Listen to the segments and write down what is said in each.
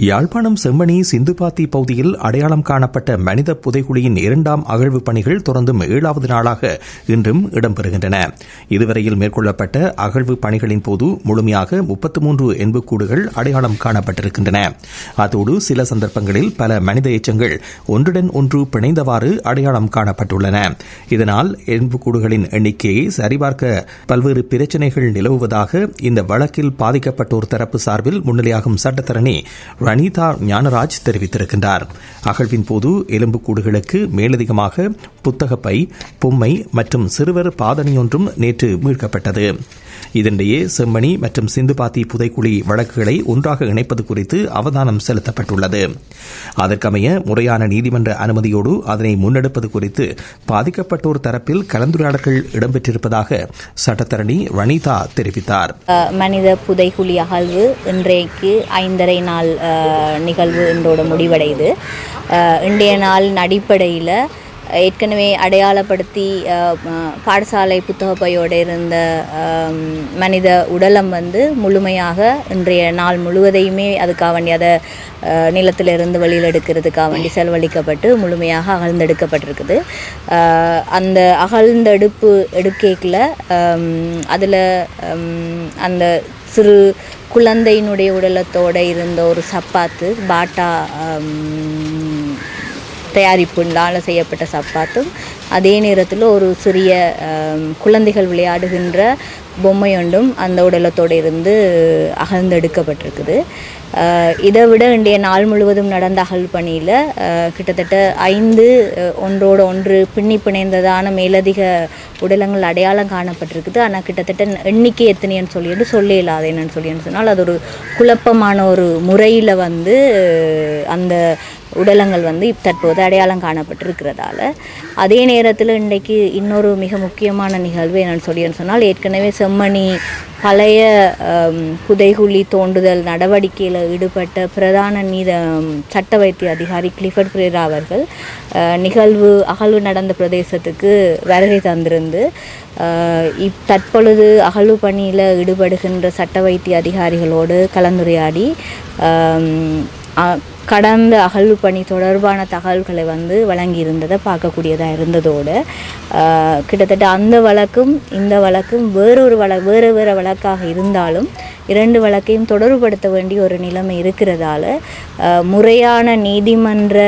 யாழ்ப்பாணம் செம்மணி சிந்துபாத்தி பகுதியில் அடையாளம் காணப்பட்ட மனித புதைகுழியின் இரண்டாம் அகழ்வு பணிகள் தொடர்ந்தும் ஏழாவது நாளாக இன்றும் இடம்பெறுகின்றன. இதுவரையில் மேற்கொள்ளப்பட்ட அகழ்வு பணிகளின் போது முழுமையாக முப்பத்து மூன்று எண்புக்கூடுகள் அடையாளம் காணப்பட்டிருக்கின்றன. அதோடு சில சந்தர்ப்பங்களில் பல மனித எச்சங்கள் ஒன்றுடன் ஒன்று பிணைந்தவாறு அடையாளம் காணப்பட்டுள்ளன. இதனால் எண்புக்கூடுகளின் எண்ணிக்கையை சரிபார்க்க பல்வேறு பிரச்சினைகள் நிலவுவதாக இந்த வழக்கில் பாதிக்கப்பட்டோர் தரப்பு சார்பில் முன்னிலையாகும் சட்டத்தரணி ரணிதா ஞானராஜ் தெரிவித்திருக்கின்றார். அகழ்வின் போது எலும்புக்கூடுகளுக்கு மேலதிகமாக புத்தகப்பை பொம்மை மற்றும் சிறுவர் பாதணியொன்றும் நேற்று மீட்கப்பட்டது. இதனிடையே செம்மணி மற்றும் சிந்துபாத்தி புதைக்குழி வழக்குகளை ஒன்றாக இணைப்பது குறித்து அவதானம் செலுத்தப்பட்டுள்ளது. அதற்கமைய முறையான நீதிமன்ற அனுமதியோடு அதனை முன்னெடுப்பது குறித்து பாதிக்கப்பட்டோர் தரப்பில் கலந்துரையாடல்கள் இடம்பெற்றிருப்பதாக சட்டத்தரணி வனிதா தெரிவித்தார். மனித புதைகுழி அகழ்வு இன்றைக்கு ஐந்தரை நாள் நிகழ்வு இன்றோட முடிவடையுது. இன்றைய நாளின் அடிப்படையில் ஏற்கனவே அடையாளப்படுத்தி பாடசாலை புத்தகப்பையோடு இருந்த மனித உடலம் வந்து முழுமையாக இன்றைய நாள் முழுவதையுமே அதுக்காக வேண்டி அதை நிலத்திலிருந்து வெளியில் எடுக்கிறதுக்காக வேண்டி செலவழிக்கப்பட்டு முழுமையாக அகழ்ந்தெடுக்கப்பட்டிருக்குது. அந்த அகழ்ந்தெடுப்பு எடுக்கேக்கில் அதில் அந்த சிறு குழந்தையினுடைய உடலத்தோடு இருந்த ஒரு சப்பாத்து பாட்டா தயாரிப்புண்டால் செய்யப்பட்ட சப்பாத்தும் அதே நேரத்தில் ஒரு சிறிய குழந்தைகள் விளையாடுகின்ற பொம்மை ஒன்றும் அந்த உடலத்தோடு இருந்து அகழ்ந்தெடுக்கப்பட்டிருக்குது. இதை விட இன்றைய நாள் முழுவதும் நடந்த அகல் பணியில் கிட்டத்தட்ட ஐந்து ஒன்றோடு ஒன்று பின்னி பிணைந்ததான மேலதிக உடலங்கள் அடையாளம் காணப்பட்டிருக்குது. ஆனால் கிட்டத்தட்ட எண்ணிக்கை எத்தனைன்னு சொல்லிட்டு சொல்ல இல்லாத என்னன்னு சொல்லி சொன்னால் அது ஒரு குழப்பமான ஒரு முறையில் வந்து அந்த உடலங்கள் வந்து தற்போது அடையாளம் காணப்பட்டிருக்கிறதால அதே நேரத்தில் இன்றைக்கு இன்னொரு மிக முக்கியமான நிகழ்வு என்னென்னு சொல்லி சொன்னால் ஏற்கனவே செம்மணி பழைய புதைகுழி தோண்டுதல் நடவடிக்கையில் ஈடுபட்ட பிரதான நீத சட்ட வைத்திய அதிகாரி கிளிஃபர்ட் பிரேரா அவர்கள் நிகழ்வு அகழ்வு நடந்த பிரதேசத்துக்கு வருகை தந்திருந்து இப் தற்பொழுது அகழ்வு பணியில் ஈடுபடுகின்ற சட்ட வைத்திய அதிகாரிகளோடு கலந்துரையாடி கடந்த அகழ்வு பணி தொடர்பான தகவல்களை வந்து வழங்கியிருந்ததை பார்க்கக்கூடியதாக இருந்ததோடு கிட்டத்தட்ட அந்த வழக்கும் இந்த வழக்கும் வேறொரு வழ வேறு வேறு வழக்காக இருந்தாலும் இரண்டு வழக்கையும் தொடர்புபடுத்த வேண்டிய ஒரு நிலைமை இருக்கிறதால முறையான நீதிமன்ற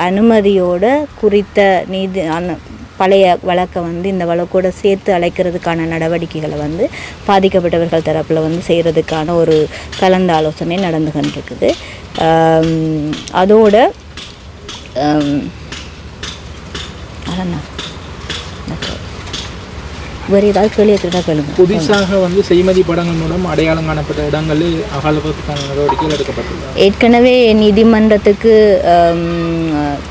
அனுமதியோடு குறித்த நீதி அந்த பழைய வழக்கை வந்து இந்த வழக்கோட சேர்த்து அழைக்கிறதுக்கான நடவடிக்கைகளை வந்து பாதிக்கப்பட்டவர்கள் தரப்பில் வந்து செய்கிறதுக்கான ஒரு கலந்த ஆலோசனை நடந்துகிட்டு கொண்டிருக்குது அதோட அதான் வேறு ஏதாவது கேள்வி இருக்கிறதா கேளுங்க. புதிசாக வந்து செய்மதி படங்கள் மூலம் அடையாளம் காணப்பட்ட இடங்களில் அகழ்வதற்கான நடவடிக்கைகள் எடுக்கப்பட்டுள்ளது ஏற்கனவே நீதிமன்றத்துக்கு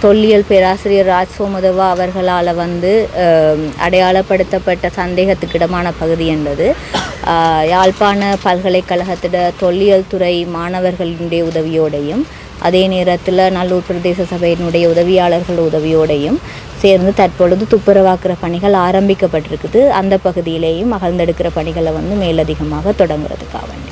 தொல்லியல் பேராசிரியர் ராஜ் சோமதவா அவர்களால் வந்து அடையாளப்படுத்தப்பட்ட சந்தேகத்துக்கிடமான பகுதி என்பது யாழ்ப்பாண பல்கலைக்கழகத்திட தொல்லியல் துறை மாணவர்களுடைய உதவியோடையும் அதே நேரத்தில் நல்லூர் பிரதேச சபையினுடைய உதவியாளர்கள் உதவியோடையும் சேர்ந்து தற்பொழுது துப்புரவாக்குற பணிகள் ஆரம்பிக்கப்பட்டிருக்குது. அந்த பகுதியிலேயும் அகழ்ந்தெடுக்கிற பணிகளை வந்து மேலதிகமாக தொடங்குறதுக்காக வேண்டி.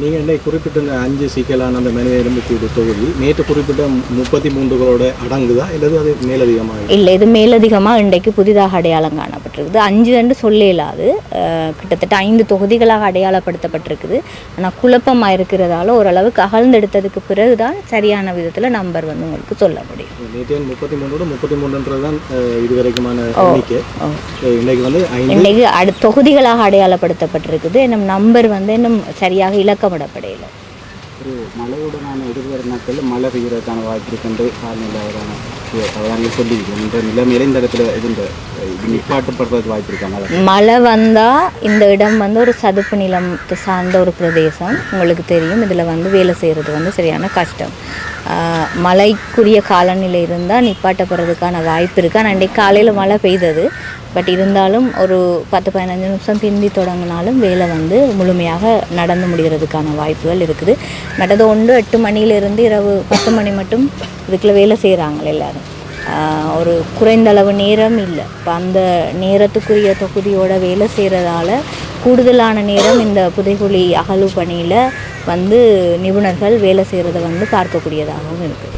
நீங்கள் குறிப்பிட்ட இந்த அஞ்சு சிக்கலான அந்த மனித எலும்புக்கூடு தொகுதி நேற்று குறிப்பிட்ட முப்பத்தி மூன்றுகளோட அடங்குதா? இல்லது அது மேலதிகமாக இல்லை இது மேலதிகமாக இன்றைக்கு புதிதாக அடையாளம் காணப்பட்டிருக்குது அஞ்சு என்று சொல்ல இயலாது அஹ், கிட்டத்தட்ட ஐந்து தொகுதிகளாக அடையாளப்படுத்தப்பட்டிருக்குது. ஆனால் குழப்பமாக இருக்கிறதால ஓரளவுக்கு அகழ்ந்தெடுத்ததுக்கு பிறகு தான் சரியான விதத்தில் நம்பர் வந்து உங்களுக்கு சொல்ல முடியும். முப்பத்தி மூணோட முப்பத்தி மூன்றுன்றது தான் இதுவரைக்குமான இன்னைக்கு அடு தொகுதிகளாக அடையாளப்படுத்தப்பட்டிருக்குது. இன்னும் நம்பர் வந்து இன்னும் சரியாக இலக்கமிடப்படையில ஒரு மழையுடனான எதிர்வருணத்தில் மழை பெய்கிறதுக்கான வாய்ப்பு இருக்குன்று காலநிலை அவதான அவதானிகள் இந்த நிலைமையில இந்த இடத்துல இது இந்த இது வாய்ப்பு இருக்காங்க மழை வந்தால் இந்த இடம் வந்து ஒரு சதுப்பு நிலம் சார்ந்த ஒரு பிரதேசம். உங்களுக்கு தெரியும் இதில் வந்து வேலை செய்கிறது வந்து சரியான கஷ்டம். மழைக்குரிய காலநிலை இருந்தால் நிப்பாட்டப்படுறதுக்கான வாய்ப்பு இருக்குது ஆனால் அன்றைக்கு காலையில் மழை பெய்தது. பட் இருந்தாலும் ஒரு பத்து பதினஞ்சு நிமிஷம் பிந்தி தொடங்கினாலும் வேலை வந்து முழுமையாக நடந்து முடிகிறதுக்கான வாய்ப்புகள் இருக்குது. மற்றது ஒன்று எட்டு மணியிலிருந்து இரவு பத்து மணி மட்டும் இதுக்குள்ளே வேலை செய்கிறாங்க எல்லோரும். ஒரு குறைந்த அளவு நேரம் இல்லை. இப்போ அந்த நேரத்துக்குரிய தொகுதியோட வேலை செய்கிறதால கூடுதலான நேரம் இந்த புதைகுழி அகழ்வு பணியில் வந்து நிபுணர்கள் வேலை செய்கிறத வந்து பார்க்கக்கூடியதாகவும் இருக்குது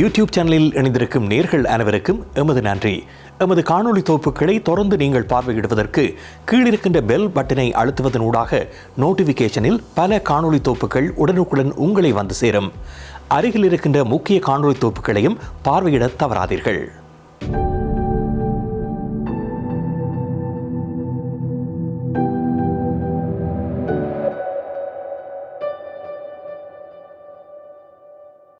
யூடியூப் சேனலில் இணைந்திருக்கும் நேர்கள் அனைவருக்கும் எமது நன்றி. எமது காணொளி தொகுப்புகளை தொடர்ந்து நீங்கள் பார்வையிடுவதற்கு கீழிருக்கின்ற பெல் பட்டனை அழுத்துவதன் ஊடாக நோட்டிஃபிகேஷனில் பல காணொலி தொகுப்புகள் உடனுக்குடன் உங்களை வந்து சேரும். அருகில் இருக்கின்ற முக்கிய காணொலி தொகுப்புகளையும் பார்வையிட தவறாதீர்கள்.